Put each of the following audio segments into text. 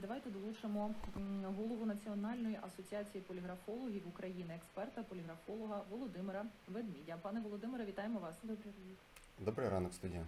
давайте долучимо голову Національної асоціації поліграфологів України, експерта поліграфолога Володимира Ведмідя. Пане Володимире, вітаємо вас. Добрий ранок. Добрий ранок, студія.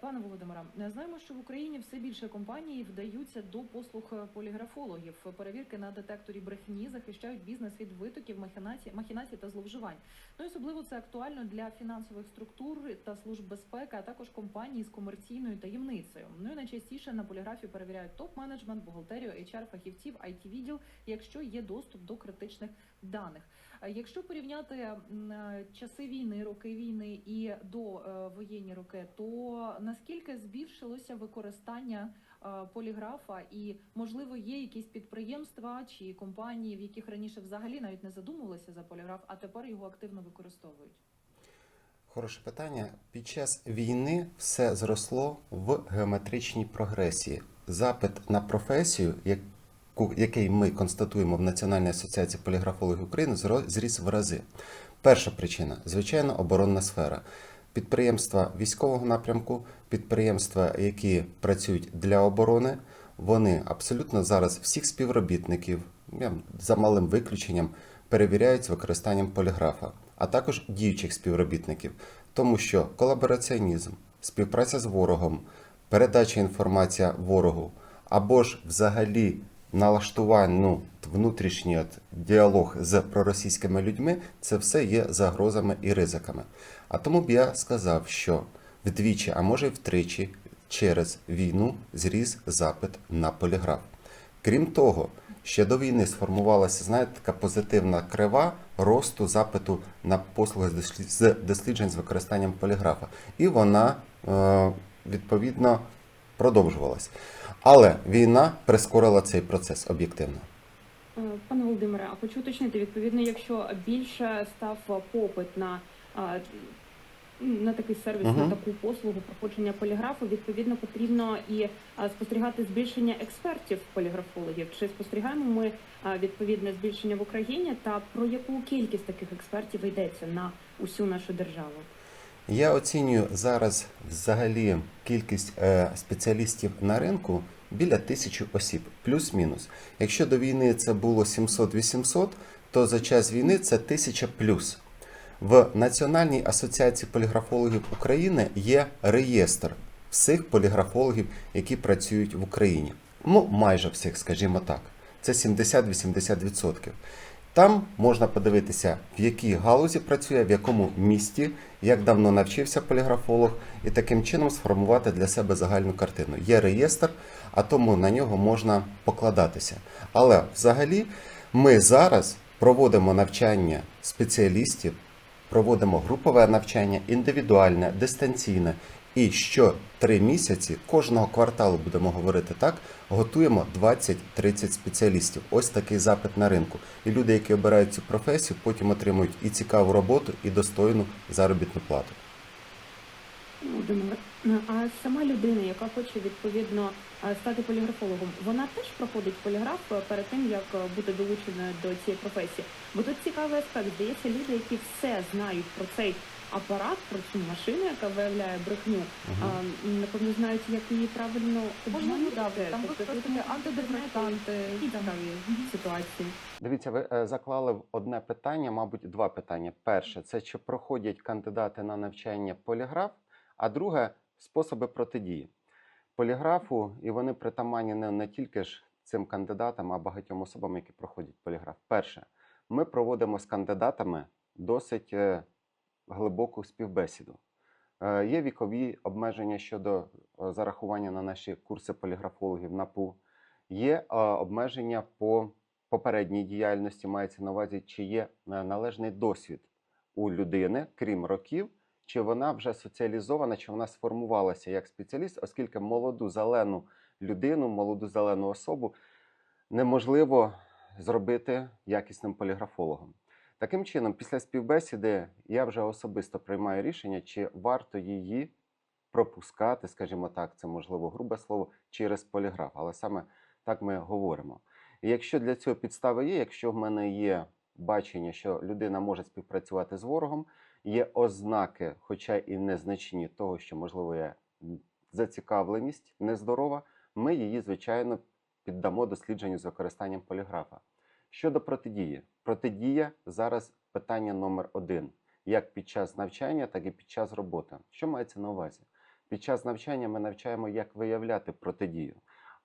Пане Володимире, знаємо, що в Україні все більше компаній вдаються до послуг поліграфологів. Перевірки на детекторі брехні захищають бізнес від витоків, махінацій, махінацій та зловживань. Ну і особливо це актуально для фінансових структур та служб безпеки, а також компаній з комерційною таємницею. Ну і найчастіше на поліграфі перевіряють топ-менеджмент, бухгалтерію, HR, фахівців, it відділ, якщо є доступ до критичних даних. Якщо порівняти е, часи війни, роки війни і до е, воєнні роки, то наскільки збільшилося використання е, поліграфа, і можливо є якісь підприємства чи компанії, в яких раніше взагалі навіть не задумувалися за поліграф, а тепер його активно використовують? Хороше питання. Під час війни все зросло в геометричній прогресії. Запит на професію, яку, який ми констатуємо в Національній асоціації поліграфологів України, зріс в рази. Перша причина звичайно оборонна сфера. Підприємства військового напрямку, підприємства, які працюють для оборони, вони абсолютно зараз всіх співробітників, за малим виключенням, перевіряють з використанням поліграфа, а також діючих співробітників, тому що колабораціонізм, співпраця з ворогом, передача інформації ворогу, або ж взагалі налаштування, ну, внутрішній от, діалог з проросійськими людьми, це все є загрозами і ризиками. А тому б я сказав, що вдвічі, а може й втричі, через війну зріс запит на поліграф. Крім того, ще до війни сформувалася, знаєте, така позитивна крива росту запиту на послуги з досліджень з використанням поліграфа. І вона е, відповідно продовжувалась. Але війна прискорила цей процес об'єктивно. Е, Пане Володимире, а хочу уточнити, відповідно, якщо більше став попит на, на такий сервіс, Мгм. на таку послугу проходження поліграфу, відповідно потрібно і спостерігати збільшення експертів поліграфологів. Чи спостерігаємо ми відповідне збільшення в Україні та про яку кількість таких експертів йдеться на усю нашу державу? Я оцінюю зараз взагалі кількість е, спеціалістів на ринку біля тисячі осіб, плюс-мінус. Якщо до війни це було 700-800, то за час війни це тисяча плюс. В Національній асоціації поліграфологів України є реєстр всіх поліграфологів, які працюють в Україні. Ну, майже всіх, скажімо так. Це 70-80%. Там можна подивитися, в якій галузі працює, в якому місті, як давно навчився поліграфолог, і таким чином сформувати для себе загальну картину. Є реєстр, а тому на нього можна покладатися. Але взагалі ми зараз проводимо навчання спеціалістів, проводимо групове навчання, індивідуальне, дистанційне. І що три місяці кожного кварталу будемо говорити так, готуємо 20-30 спеціалістів. Ось такий запит на ринку. І люди, які обирають цю професію, потім отримують і цікаву роботу, і достойну заробітну плату. Володимир, а сама людина, яка хоче відповідно стати поліграфологом, вона теж проходить поліграф перед тим, як е, бути долученою до цієї професії. Бо тут цікавий аспект. Здається, люди, які все знають про цей апарат, про цю машину, яка виявляє брехню, а, напевно знають, як її правильно Можливо, обманути. там Тобто просто антидепресанти і там ситуації. Дивіться, ви е, заклали в одне питання, мабуть, два питання. Перше, це чи проходять кандидати на навчання поліграф, а друге способи протидії. Поліграфу, і вони притаманні не, не тільки ж цим кандидатам, а багатьом особам, які проходять поліграф. Перше, ми проводимо з кандидатами досить е, глибоку співбесіду. Е, Є вікові обмеження щодо е, зарахування на наші курси поліграфологів НАПУ. Є е, обмеження по попередній діяльності, мається на увазі, чи є належний досвід у людини, крім років, чи вона вже соціалізована, чи вона сформувалася як спеціаліст, оскільки молоду зелену людину, молоду зелену особу неможливо зробити якісним поліграфологом. Таким чином, після співбесіди я вже особисто приймаю рішення, чи варто її пропускати, скажімо так, це можливо грубе слово, через поліграф. Але саме так ми говоримо. І якщо для цього підстави є, якщо в мене є бачення, що людина може співпрацювати з ворогом, є ознаки, хоча і незначні, того, що можливо є зацікавленість нездорова, ми її, звичайно, піддамо дослідженню з використанням поліграфа. Щодо протидії, протидія зараз питання номер один, як під час навчання, так і під час роботи. Що мається на увазі? Під час навчання ми навчаємо, як виявляти протидію.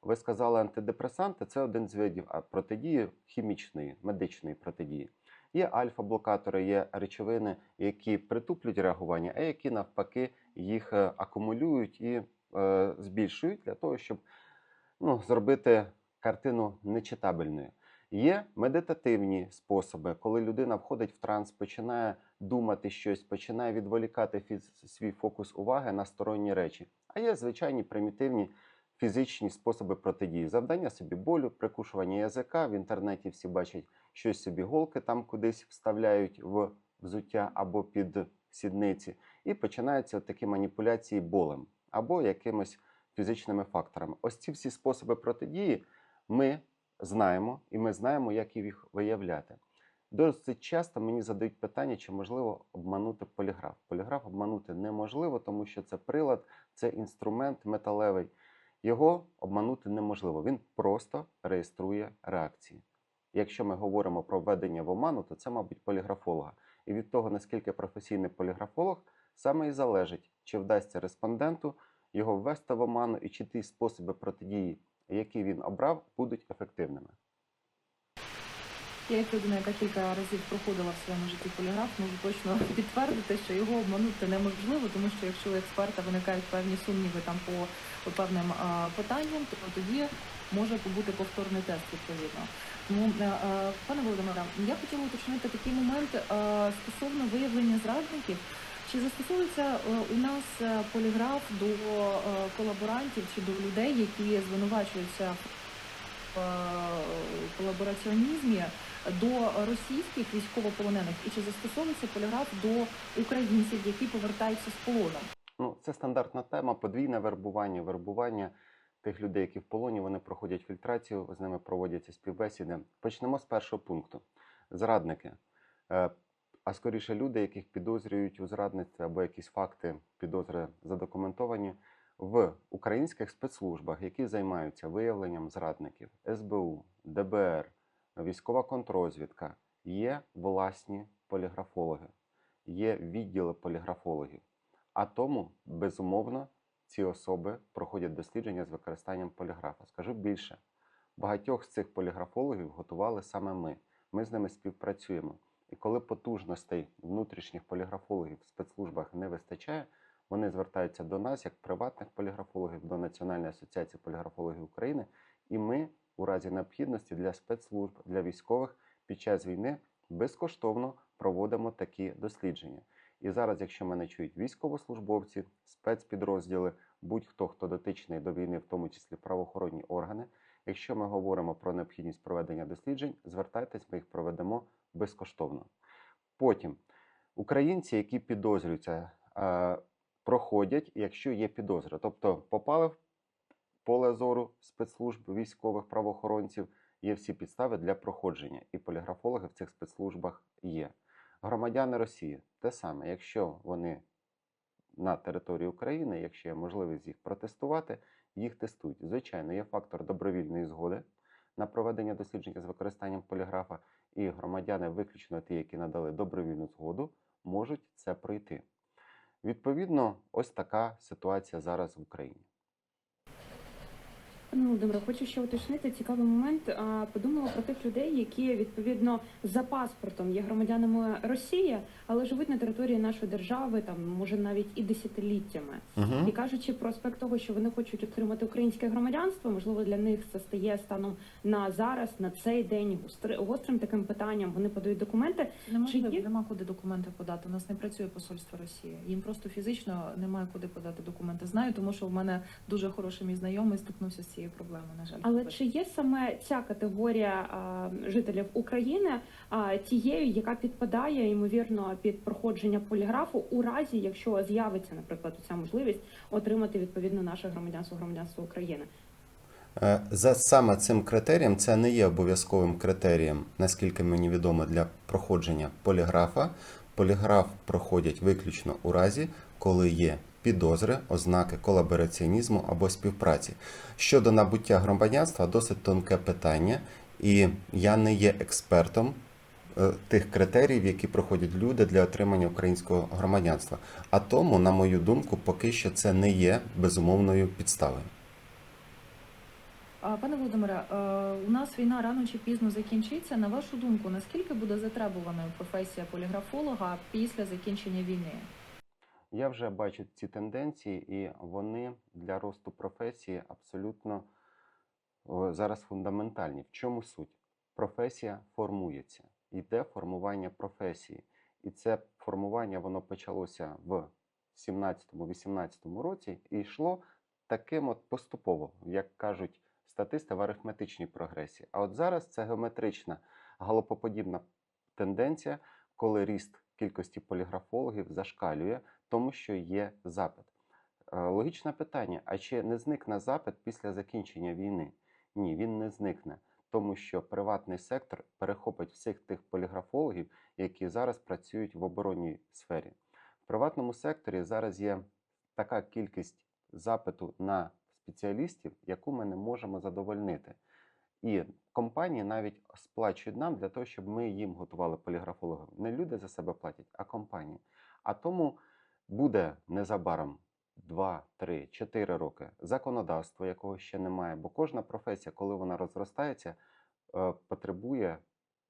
Ви сказали, антидепресанти це один з видів протидії хімічної, медичної протидії. Є альфа-блокатори, є речовини, які притуплюють реагування, а які навпаки їх е, акумулюють і е, збільшують для того, щоб ну, зробити картину нечитабельною. Є медитативні способи, коли людина входить в транс, починає думати щось, починає відволікати фіз- свій фокус уваги на сторонні речі. А є звичайні примітивні фізичні способи протидії. Завдання собі болю, прикушування язика. В інтернеті всі бачать щось собі голки там кудись вставляють в взуття або під сідниці, і починаються такі маніпуляції болем або якимось фізичними факторами. Ось ці всі способи протидії ми знаємо, і ми знаємо, як їх виявляти. Досить часто мені задають питання, чи можливо обманути поліграф. Поліграф обманути неможливо, тому що це прилад, це інструмент металевий. Його обманути неможливо. Він просто реєструє реакції. Якщо ми говоримо про введення в оману, то це, мабуть, поліграфолога. І від того, наскільки професійний поліграфолог, саме і залежить, чи вдасться респонденту його ввести в оману і чи ті способи протидії, які він обрав, будуть ефективними. Я як людина, яка кілька разів проходила в своєму житті поліграф, можу точно підтвердити, що його обманути неможливо, тому що якщо у експерта виникають певні сумніви там по, по певним а, питанням, то тоді може побути повторний тест відповідно. Тому, е, е, пане Володимире, я хотіла уточнити такий момент е, стосовно виявлення зрадників. Чи застосовується е, у нас е, поліграф до е, колаборантів чи до людей, які звинувачуються в колабораціонізмі до російських військовополонених, і чи застосовується поліграф до українців, які повертаються з полону? Ну, це стандартна тема, подвійне вербування, вербування тих людей, які в полоні, вони проходять фільтрацію, з ними проводяться співбесіди. Почнемо з першого пункту. Зрадники. А скоріше люди, яких підозрюють у зрадництві або якісь факти підозри задокументовані в українських спецслужбах, які займаються виявленням зрадників, СБУ, ДБР, військова контррозвідка, є власні поліграфологи, є відділи поліграфологів. А тому, безумовно, ці особи проходять дослідження з використанням поліграфа. Скажу більше, багатьох з цих поліграфологів готували саме ми. Ми з ними співпрацюємо. І коли потужностей внутрішніх поліграфологів в спецслужбах не вистачає, вони звертаються до нас як приватних поліграфологів, до Національної асоціації поліграфологів України. І ми, у разі необхідності для спецслужб, для військових під час війни безкоштовно проводимо такі дослідження. І зараз, якщо мене чують військовослужбовці, спецпідрозділи, будь-хто, хто дотичний до війни, в тому числі правоохоронні органи, якщо ми говоримо про необхідність проведення досліджень, звертайтесь, ми їх проведемо безкоштовно. Потім українці, які підозрюються, е, проходять, якщо є підозра, тобто попали в поле зору спецслужб, військових правоохоронців, є всі підстави для проходження, і поліграфологи в цих спецслужбах є. Громадяни Росії те саме, якщо вони на території України, якщо є можливість їх протестувати, їх тестують. Звичайно, є фактор добровільної згоди на проведення дослідження з використанням поліграфа, і громадяни, виключно ті, які надали добровільну згоду, можуть це пройти. Відповідно, ось така ситуація зараз в Україні. Пане Володимире, хочу ще уточнити цікавий момент. Подумала про тих людей, які відповідно за паспортом є громадянами Росії, але живуть на території нашої держави, там може навіть і десятиліттями. І кажучи про аспект того, що вони хочуть отримати українське громадянство, можливо, для них це стає станом на зараз, на цей день гостри- гострим таким питанням. Вони подають документи. Неможливо, Чи є? нема куди документи подати. У нас не працює посольство Росії. Їм просто фізично немає куди подати документи. Знаю, тому що в мене дуже хороший мій знайомий стикнувся з цією проблемою. На жаль, Але чи є саме ця категорія а, жителів України а, тією, яка підпадає ймовірно під проходження поліграфу у разі, якщо з'явиться, наприклад, ця можливість отримати відповідно наше громадянство громадянство України? Е, За саме цим критерієм це не є обов'язковим критерієм, наскільки мені відомо, для проходження поліграфа. Поліграф проходять виключно у разі, коли є підозри, ознаки колабораціонізму або співпраці. Щодо набуття громадянства, досить тонке питання, і я не є експертом е, тих критеріїв, які проходять люди для отримання українського громадянства. А тому, на мою думку, поки що це не є безумовною підставою. Пане Володимире, е, у нас війна рано чи пізно закінчиться. На вашу думку, наскільки буде затребуваною професія поліграфолога після закінчення війни? Я вже бачу ці тенденції, і вони для росту професії абсолютно зараз фундаментальні. В чому суть? Професія формується, йде формування професії. І це формування воно почалося в 17-18 році і йшло таким от поступово, як кажуть статисти в арифметичній прогресії. А от зараз це геометрична галопоподібна тенденція, коли ріст кількості поліграфологів зашкалює, тому що є запит. Е, Логічне питання: а чи не зникне запит після закінчення війни? Ні, він не зникне, тому що приватний сектор перехопить всіх тих поліграфологів, які зараз працюють в оборонній сфері. В приватному секторі зараз є така кількість запиту на спеціалістів, яку ми не можемо задовольнити. І компанії навіть сплачують нам для того, щоб ми їм готували поліграфологів. Не люди за себе платять, а компанії. А тому буде незабаром 2, 3, 4 роки законодавства, якого ще немає, бо кожна професія, коли вона розростається, е, потребує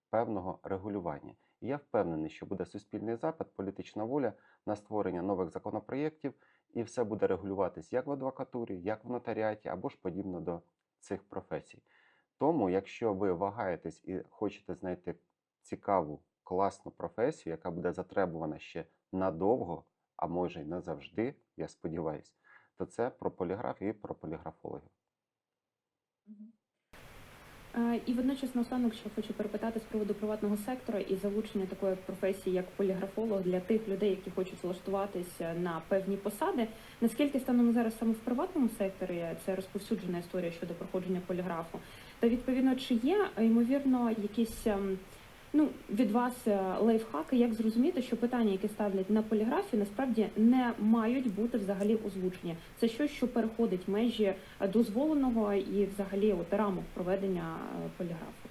певного регулювання. І я впевнений, що буде суспільний запит, політична воля на створення нових законопроєктів, і все буде регулюватись як в адвокатурі, як в нотаріаті, або ж подібно до цих професій. Тому, якщо ви вагаєтесь і хочете знайти цікаву, класну професію, яка буде затребувана ще надовго, а може й назавжди, я сподіваюся, то це про поліграф і про поліграфологів. Е, І водночас наостанок ще хочу перепитати з приводу приватного сектора і залучення такої професії, як поліграфолог, для тих людей, які хочуть влаштуватися на певні посади. Наскільки станом зараз саме в приватному секторі це розповсюджена історія щодо проходження поліграфу? Та відповідно, чи є ймовірно якісь ем, ну від вас е, лайфхаки, як зрозуміти, що питання, які ставлять на поліграфі, насправді не мають бути взагалі озвучені? Це щось, що переходить межі дозволеного і взагалі от рамок проведення е, поліграфу.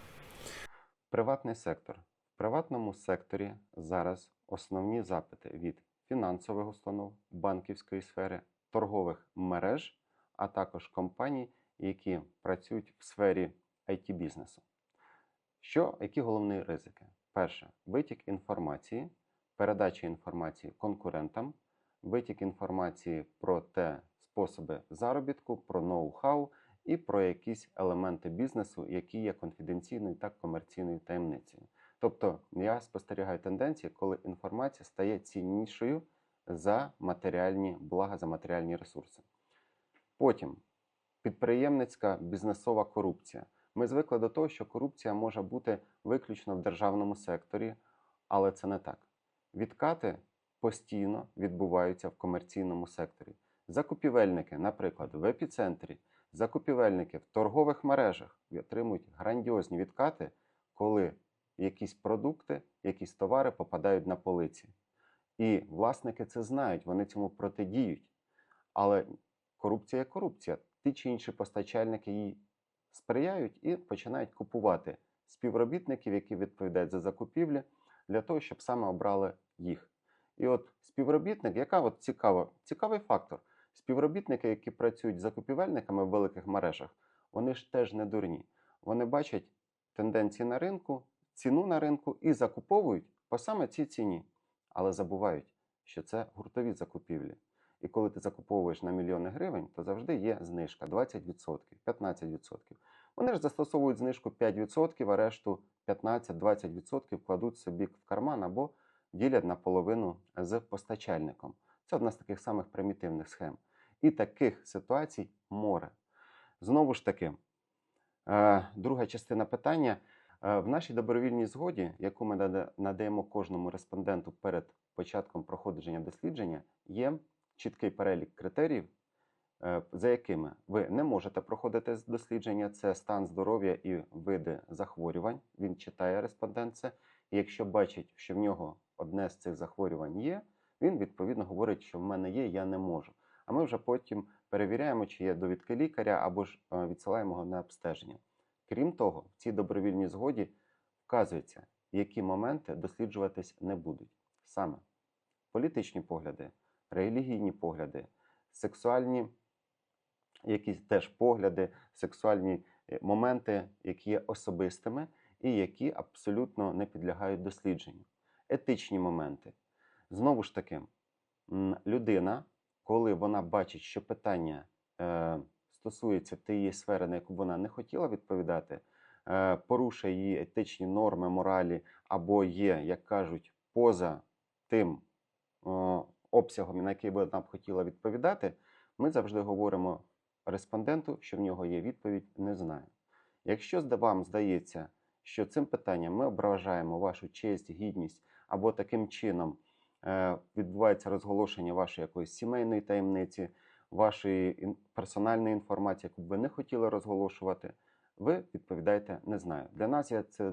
Приватний сектор. В приватному секторі зараз основні запити від фінансових установ, банківської сфери, торгових мереж, а також компаній, які працюють в сфері it бізнесу Що, які головні ризики? Перше витік інформації, передача інформації конкурентам, витік інформації про те способи заробітку, про ноу-хау і про якісь елементи бізнесу, які є конфіденційною та комерційною таємницею. Тобто я спостерігаю тенденції, коли інформація стає ціннішою за матеріальні блага, за матеріальні ресурси. Потім підприємницька бізнесова корупція. Ми звикли до того, що корупція може бути виключно в державному секторі, але це не так. Відкати постійно відбуваються в комерційному секторі. Закупівельники, наприклад, в епіцентрі, закупівельники в торгових мережах отримують грандіозні відкати, коли якісь продукти, якісь товари попадають на полиці. І власники це знають, вони цьому протидіють. Але корупція корупція. Ті чи інші постачальники їй сприяють і починають купувати співробітників, які відповідають за закупівлі, для того, щоб саме обрали їх. І от співробітник, яка от цікава, цікавий фактор. Співробітники, які працюють з закупівельниками в великих мережах, вони ж теж не дурні. Вони бачать тенденції на ринку, ціну на ринку і закуповують по саме цій ціні, але забувають, що це гуртові закупівлі. І коли ти закуповуєш на мільйони гривень, то завжди є знижка 20%, 15%. Вони ж застосовують знижку 5%, а решту 15-20% кладуть собі в карман або ділять наполовину з постачальником. Це одна з таких самих примітивних схем. І таких ситуацій море. Знову ж таки, е, друга частина питання. Е, В нашій добровільній згоді, яку ми надаємо кожному респонденту перед початком проходження дослідження, є чіткий перелік критеріїв, е, за якими ви не можете проходити дослідження. Це стан здоров'я і види захворювань. Він читає респондент це. І якщо бачить, що в нього одне з цих захворювань є, Він відповідно говорить, що в мене є, я не можу. А ми вже потім перевіряємо, чи є довідки лікаря, або ж е, відсилаємо його на обстеження. Крім того, в цій добровільній згоді вказується, які моменти досліджуватись не будуть. Саме політичні погляди, релігійні погляди, сексуальні якісь теж погляди, сексуальні е, моменти, які є особистими і які абсолютно не підлягають дослідженню. Етичні моменти. Знову ж таки, людина, коли вона бачить, що питання е, стосується тієї сфери, на яку вона не хотіла відповідати, е, порушує її етичні норми, моралі, або є, як кажуть, поза тим обсягом, на який би б хотіла відповідати, ми завжди говоримо респонденту, що в нього є відповідь не знаю. Якщо вам здається, що цим питанням ми ображаємо вашу честь, гідність, або таким чином е, відбувається розголошення вашої якоїсь сімейної таємниці, вашої персональної інформації, яку б ви не хотіли розголошувати, ви відповідаєте не знаю. Для нас є це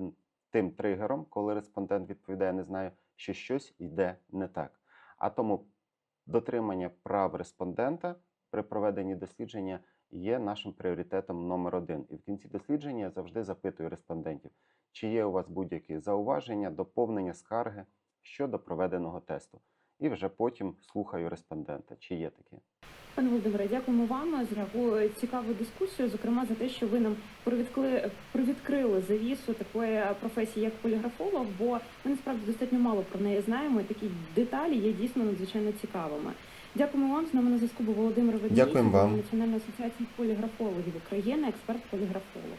тим тригером, коли респондент відповідає не знаю, що щось йде не так. А тому дотримання прав респондента при проведенні дослідження є нашим пріоритетом номер один. І в кінці дослідження я завжди запитую респондентів, чи є у вас будь-які зауваження, доповнення, скарги щодо проведеного тесту. І вже потім слухаю респондента, чи є такі. Пане Володимире, дякуємо вам за таку цікаву дискусію, зокрема за те, що ви нам привідкли, привідкрили завісу такої професії, як поліграфолог, бо ми насправді достатньо мало про неї знаємо, і такі деталі є дійсно надзвичайно цікавими. Дякуємо вам. З нами на зв'язку був Володимир Ведмій, Дякуємо вам. Національної асоціації поліграфологів України, експерт поліграфолог.